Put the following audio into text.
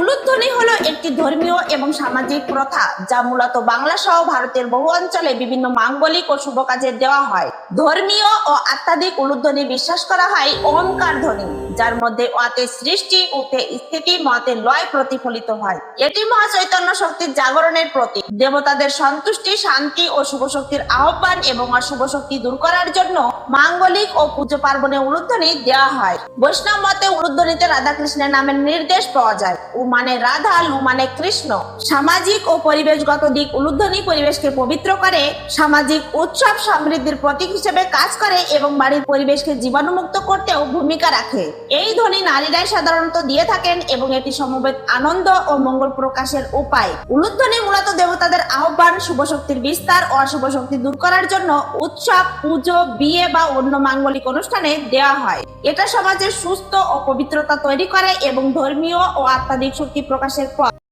উলুধ্বনি হলো একটি ধর্মীয় এবং সামাজিক প্রথা, যা মূলত বাংলা সহ ভারতের বহু অঞ্চলে বিভিন্ন মাঙ্গলিক ও শুভ কাজে দেওয়া হয়। ধর্মীয় ও আত্মাধিক উলুধ্বনি বিশ্বাস করা হয় ওমকার ধ্বনি, যার মধ্যে অতে সৃষ্টি, উঠে স্থিতি মতে লয় প্রতিফলিত হয়। এটি মহা চৈতন্য শক্তির জাগরণের প্রতীক। দেবতাদের সন্তুষ্টি, শান্তি ও শুভ শক্তির আহ্বান এবং অশুভ শক্তি দূর করার জন্য মাঙ্গলিক ও পুজো পার্বণে উলুধ্বনি দেওয়া হয়। বৈষ্ণব মতে উলুধ্বনিতে রাধাকৃষ্ণের নামের নির্দেশ পাওয়া যায়। উ মানে রাধা, লু মানে কৃষ্ণ। সামাজিক ও পরিবেশগত দিক উলুধ্বনি পরিবেশকে পবিত্র করে। সামাজিক উৎসব সমৃদ্ধির প্রতীক হিসেবে কাজ করে এবং বাড়ির পরিবেশকে জীবাণুমুক্ত করতেও ভূমিকা রাখে। এই ধ্বনি নারীরাই সাধারণত দিয়ে থাকেন এবং এটি সমবেত আনন্দ ও মঙ্গল প্রকাশের উপায়। উলুধ্বনি মূলত দেবতাদের আহ্বান শুভ শক্তির বিস্তার ও অশুভ শক্তি দূর করার জন্য উৎসব, পুজো, বিয়ে বা অন্য মাঙ্গলিক অনুষ্ঠানে দেওয়া হয়। এটা সমাজের সুস্থ ও পবিত্রতা তৈরি করে এবং ধর্মীয় ও আত্মাধিক শক্তি প্রকাশের পথ